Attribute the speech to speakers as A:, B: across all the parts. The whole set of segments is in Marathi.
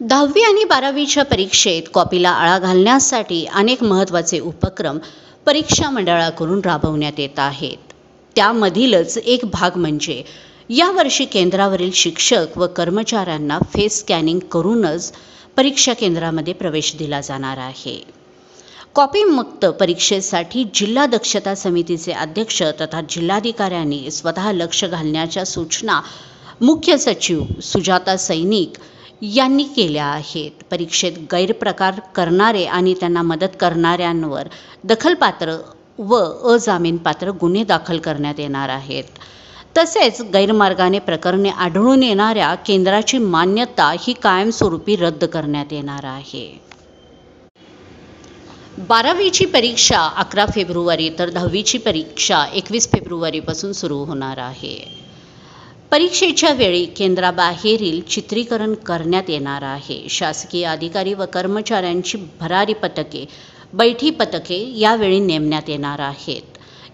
A: दहावी आणि बारावीच्या परीक्षेत कॉपीला आळा घालण्यासाठी अनेक महत्त्वाचे उपक्रम परीक्षा मंडळाकडून राबवण्यात येत आहेत. त्यामधीलच एक भाग म्हणजे यावर्षी केंद्रावरील शिक्षक व कर्मचाऱ्यांना फेस स्कॅनिंग करूनच परीक्षा केंद्रामध्ये प्रवेश दिला जाणार आहे. कॉपीमुक्त परीक्षेसाठी जिल्हा दक्षता समितीचे अध्यक्ष तथा जिल्हाधिकाऱ्यांनी स्वतः लक्ष घालण्याच्या सूचना मुख्य सचिव सुजाता सैनिक यांनी केल्या आहेत. परीक्षेत गैरप्रकार करणारे आणि त्यांना मदत करणाऱ्यांवर दखलपात्र व अजामीनपात्र गुन्हे दाखल करण्यात येणार आहेत. तसेच गैरमार्गाने प्रकरणे आढळून येणाऱ्या केंद्राची मान्यता ही कायमस्वरूपी रद्द करण्यात येणार आहे. बारावीची परीक्षा अकरा फेब्रुवारी तर दहावीची परीक्षा एकवीस फेब्रुवारीपासून सुरू होणार आहे. परीक्षेच्या वेळी केंद्राबाहेरील चित्रीकरण करण्यात येणार आहे. शासकीय अधिकारी व कर्मचाऱ्यांची भरारी पथके बैठी पथके यावेळी नेमण्यात येणार आहेत.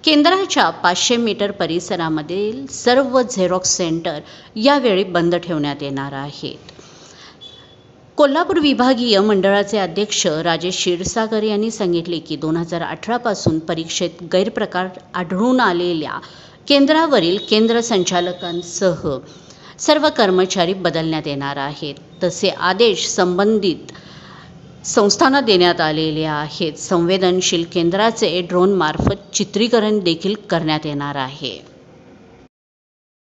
A: केंद्राच्या पाचशे मीटर परिसरामधील सर्व झेरॉक्स सेंटर यावेळी बंद ठेवण्यात येणार आहेत. कोल्हापूर विभागीय मंडळाचे अध्यक्ष राजेश क्षीरसागर यांनी सांगितले की दोन हजार अठरापासून परीक्षेत गैरप्रकार आढळून आलेल्या केंद्रावरील केंद्र संचालकांसह सर्व कर्मचारी बदलण्यात येणार आहेत. तसे आदेश संबंधित संस्थांना देण्यात आलेले आहेत. संवेदनशील केंद्राचे ड्रोनमार्फत चित्रीकरण देखील करण्यात येणार आहे.